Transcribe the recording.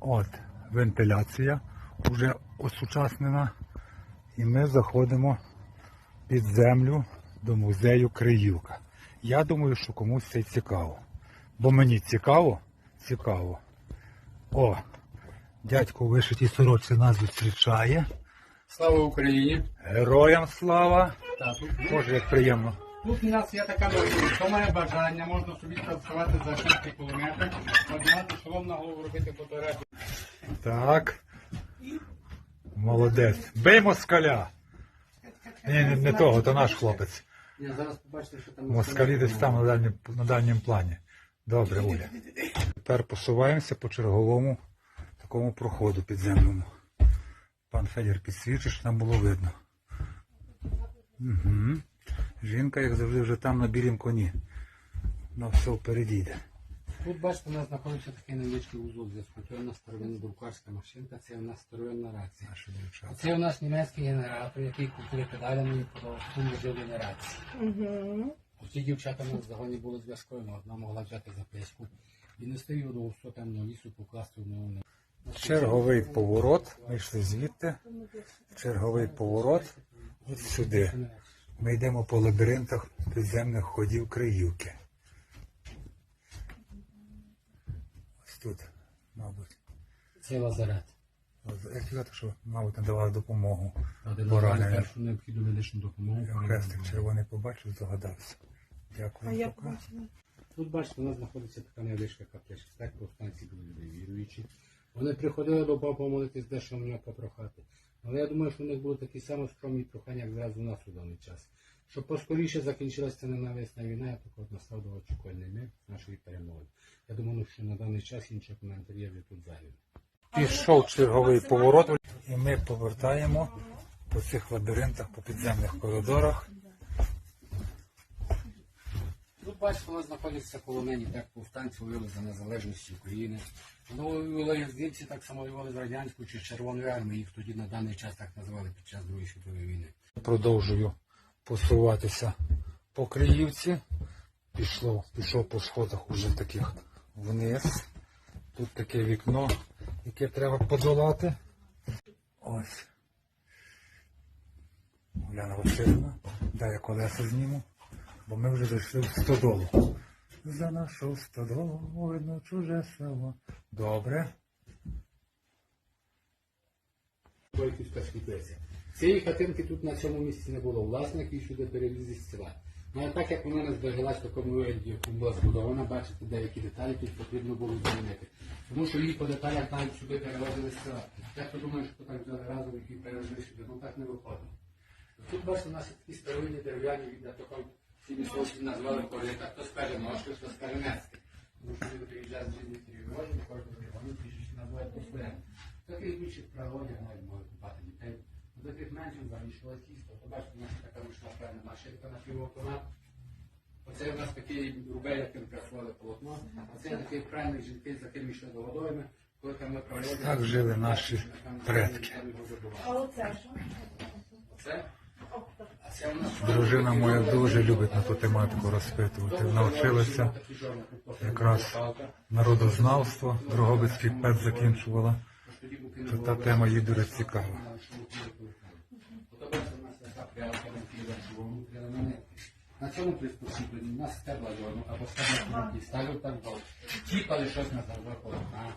От, вентиляція вже осучаснена. І ми заходимо під землю до музею Криївка. Я думаю, що комусь це цікаво. Бо мені цікаво, цікаво. О, дядько у вишитій сорочці нас зустрічає. Слава Україні! Героям слава! Так, Боже, як приємно. Тут у нас є така можливість. Хто має бажання, можна собі працювати за 6 кілометрів, одягати шолом на голову, робити фотографії. Так. Молодець. Бий москаля. Ні, не, не того, то наш хлопець. Ні, зараз побачите, що там Москалі десь там на дальнім, на дальнім плані. Добре, Оля. Тепер посуваємося по черговому такому проходу підземному. Пан Федір підсвічить, щоб нам було видно. Угу. Жінка, як завжди, вже там на білім коні. На все впереді йде. Тут, бачите, у нас знаходиться такий невеличкий вузол зв'язку. Це у нас старовинна друкарська машинка, це у нас старовинна рація. Наші дівчата. Це у нас німецький генератор, який крутили педалями і продовжив генерації. Угу. Ці дівчата у нас в загоні були зв'язковими, одна могла взяти записку і нести його до густо темного лісу, покласти в нього. Черговий поворот. Ми йшли звідти. Черговий поворот. От сюди. Ми йдемо по лабіринтах підземних ходів Криївки. Ось тут, мабуть. Це лазарет. Як що, мабуть, надавали допомогу. Де першу необхідну медичну допомогу. Хрестик червоний побачив, здогадався. А Дякую. я пока. побачила. Тут, бачите, у нас знаходиться така невеличка капличка. Так повстанці були люди віруючі. Вони приходили до Бога помолитись дещо в нього попрохати. Але я думаю, що у них були такі самі скромні прохання, як зараз у нас у даний час. Щоб поскоріше закінчилася ця ненависна війна, я також настав до очікувальний нашої перемоги. Я думаю, що на даний час інших коментарів я вже тут зайві. Пішов черговий поворот, і ми повертаємо по цих лабіринтах, по підземних коридорах. Бачите, у нас знаходяться полонені, так повстанці воювали за незалежність України. Воювали як так само воювали з радянською чи червоною армією, їх тоді на даний час так називали під час Другої світової війни. Продовжую посуватися по Криївці. Пішло, пішов по сходах уже таких вниз. Тут таке вікно, яке треба подолати. Ось. Уляна Васильівна, дай колеса зніму, бо ми вже зайшли в стодолу. За нашу стодолу видно чуже село. Добре. Цієї хатинки тут на цьому місці не було. Власник її сюди перевіз із села. Ну так як вона не збереглась в такому вигляді, як була збудована, бачите, деякі деталі тут потрібно було змінити. Тому що її по деталях навіть сюди перевозили з села. Я то думаю, що так взяли разом, які перевезли сюди, ну так не виходить. Тут бачите, у нас є такі старовинні дерев'яні, я такого ці місцевості назвали корита, хто скаже ножки, хто скаже нецьки. Тому що люди приїжджають з різних регіонів, кожного регіону прізвище називають по-своєму. Таких більших пригодях навіть можуть купати дітей. У таких менших залишилось тісто. То бачите, у нас така ручна певна машинка на півавтомат. Оце у нас такий рубель, яким працювали полотно. А це такий правильний жінки, за яким йшли до водойми. Коли там ми проводили... Так жили наші предки. А оце що? Оце? Дружина моя дуже любить на ту тематику розпитувати. Навчилася якраз народознавство, Дрогобицький пет закінчувала. Що та тема їй дуже цікава. На цьому приспособленні у нас стебла або стебла ставлю довго. Тіпали щось на полотна.